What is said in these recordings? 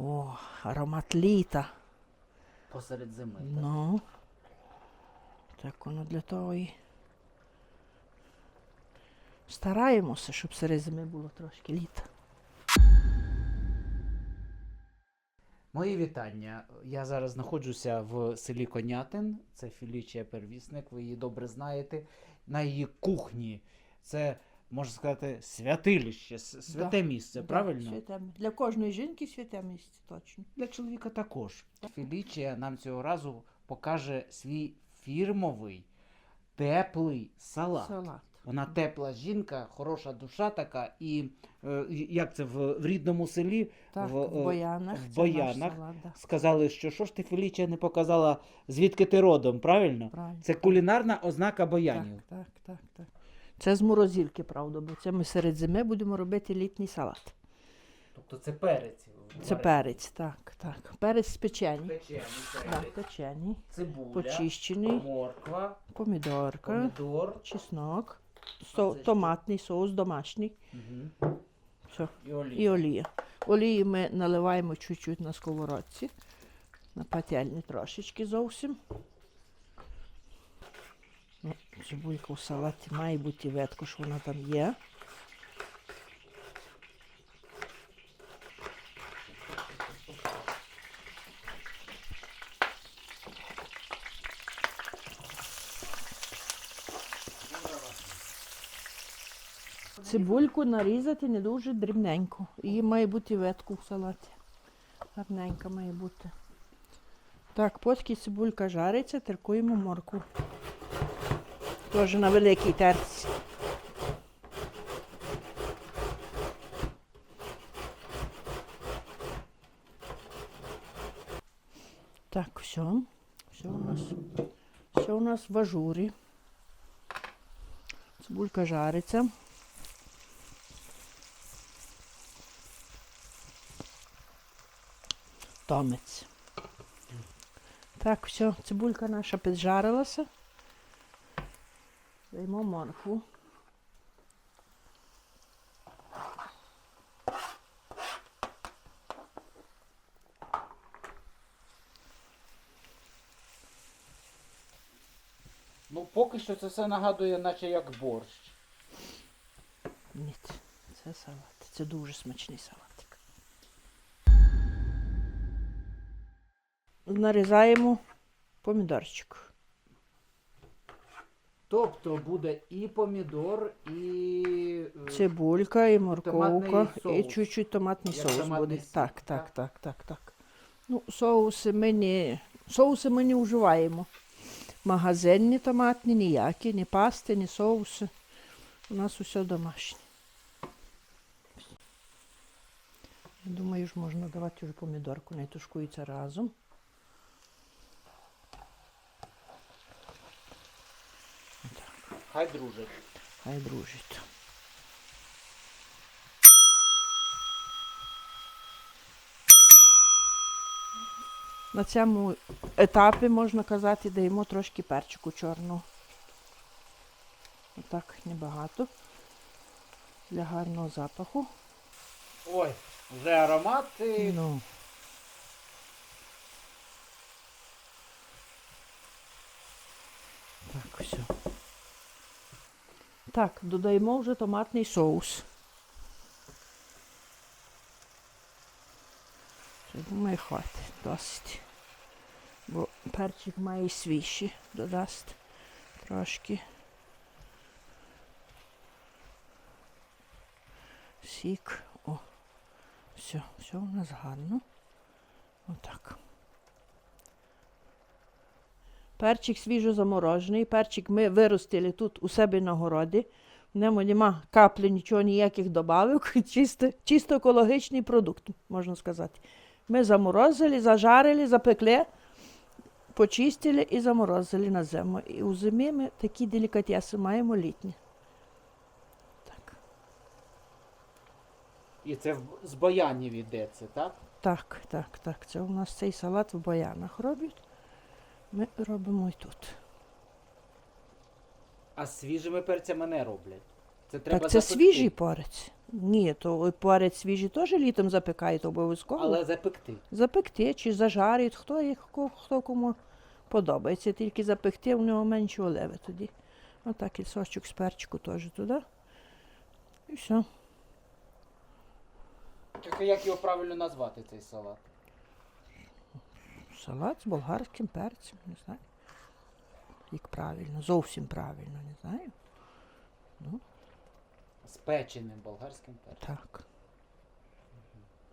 О, аромат літа. Посеред зими. Ну. Так воно для того і. Стараємося, щоб серед зими було трошки літа. Мої вітання. Я зараз знаходжуся в селі Конятин. Це Філічія Первісник, ви її добре знаєте. На її кухні. Це, можна сказати, святилище, с- святе місце, правильно? Святе, м- для кожної жінки святе місце, точно. Для чоловіка також. Філічія нам цього разу покаже свій фірмовий теплий салат. Салат. Вона тепла жінка, хороша душа така, і е, як це в, в рідному селі Так, в, в, е, Боянах. в це наш Боянах салат, да. сказали, що що ж ти Фелічія не показала, звідки ти родом, правильно? Правильно. Це кулінарна ознака боянів. Так, так, так, так. Це з морозилки, правда, бо це ми серед зими будемо робити літній салат. Тобто це перець. Це перець, так, так. Перець спечений. Печений Так, перець, печений, цибуля, почищений, морква, помідорка, помідор чеснок, со, що? томатний соус домашній. угу. Все. і олія. І олія. Олії ми наливаємо чуть-чуть на сковородці, на пательні трошечки зовсім. Цибулька в салаті має бути ветко, що вона там є. Цибульку нарізати не дуже дрібненько. Її має бути ветку в салаті. Гарненька має бути. Так, поки цибулька жариться, теркуємо моркву. Теж на великій терці. Так, все. Все у нас, все у нас в ажурі. Цибулька жариться. Томець. Так, все, цибулька наша піджарилася. Даємо моркву. Ну, поки що це все нагадує, наче як борщ. Ні, це салат. Це дуже смачний салатик. Нарізаємо помідорчик. Тобто буде і помідор, і. е, Цибулька і морковка, і чуть-чуть томатний Як соус томатний буде. сік, Так, так? так, так, так, так. Ну, соуси ми не, соуси ми не вживаємо. Магазинні томатні, ніякі, ні пасти, ні соуси. У нас усе домашнє. Я думаю, ж можна давати вже помідорку, не тушкується разом. Хай дружить. Хай дружить. На цьому етапі, можна казати, даємо трошки перчику чорного. Отак, небагато. Для гарного запаху. Ой, вже аромат. і- Ну. Так, все. Так, додаємо вже томатний соус. Я думаю, хватить, досить. Бо перчик має свіжі, додасть трошки. Сік. О. Все, все у нас гарно. Отак. Перчик свіжо заморожений. Перчик ми виростили тут у себе на городі. В ньому нема каплі, нічого, ніяких добавок. Чисто, чисто екологічний продукт, можна сказати. Ми заморозили, зажарили, запекли, почистили і заморозили на зиму. І у зимі ми такі делікатеси маємо літні. Так. І це з боянів йдеться, так? Так, так, так. Це у нас цей салат в баянах роблять. Ми робимо і тут. А свіжими перцями не роблять. Це треба так це запекти. свіжий порець. Ні, то порець свіжий теж літом запекають обов'язково. Але запекти. Запекти чи зажарюють, хто, їх- хто кому подобається. Тільки запекти, в нього менше оливи тоді. Отак і сочок з перчику теж туди. І все. Так як його правильно назвати, цей салат? Салат з болгарським перцем, не знаю. Як правильно, зовсім правильно, не знаю. З печеним болгарським перцем. Так.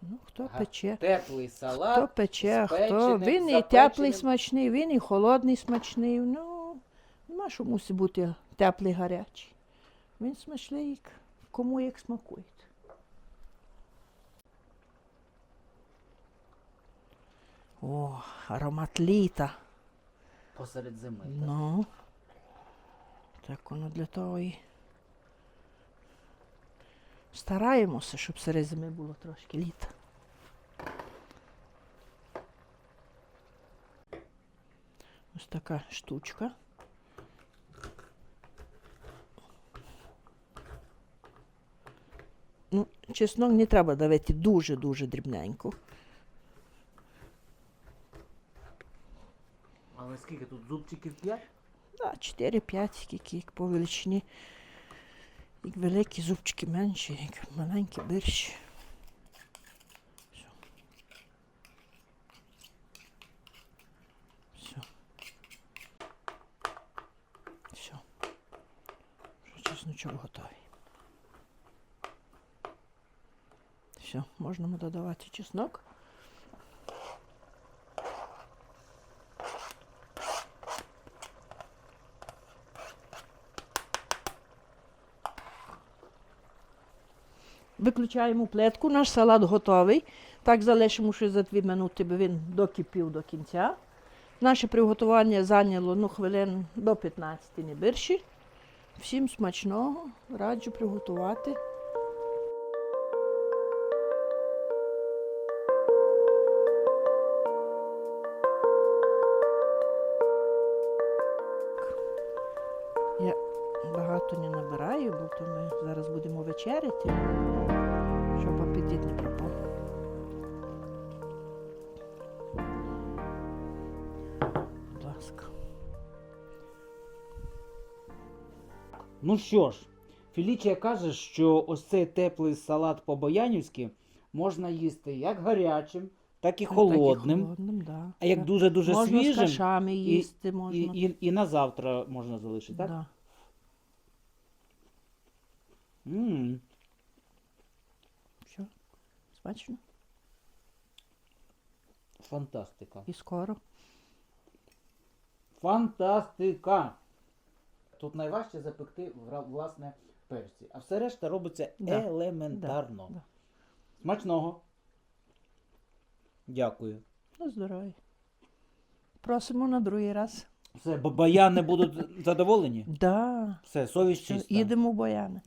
Ну, хто Ага. пече? Теплий салат. Хто пече, з хто. Він і теплий смачний, він і холодний смачний. Ну, нема що мусить бути теплий гарячий. Він смачний, кому як смакує. О, аромат літа. Посеред зими. Ну. Так воно для того і. Стараємося, щоб серед зими було трошки літа. Ось така штучка. Ну, чеснок не треба давити дуже-дуже дрібненько. Скільки тут зубчиків 5? Да, 4-5, скільки як по величині. Як великі зубчики менші, як маленькі більші. Все. Все. Все. Вже готовий. Все, можна додавати чеснок. Виключаємо плитку, наш салат готовий. Так залишимо ще за 2 минути, бо він докипів до кінця. Наше приготування зайняло ну, хвилин до 15 не більше. Всім смачного, раджу приготувати. Я багато не набираю, бо то ми зараз будемо вечеряти, щоб апетит не пропав. Будь ласка. Ну що ж, Фелічія каже, що ось цей теплий салат по-боянівськи можна їсти як гарячим, так і холодним. Так, і холодним да. А як дуже-дуже можна з свіжим, кашами їсти, і, можна. і, і на завтра можна залишити, так? Да. м Все. Смачно. фантастика. І скоро. Фантастика! Тут найважче запекти власне перці, а все решта робиться Да. елементарно. Да, да. Смачного. Дякую. На здоров'я. Просимо на другий раз. Все, бо баяни будуть задоволені. Да. Все, совість чиста. їдемо в Бояни.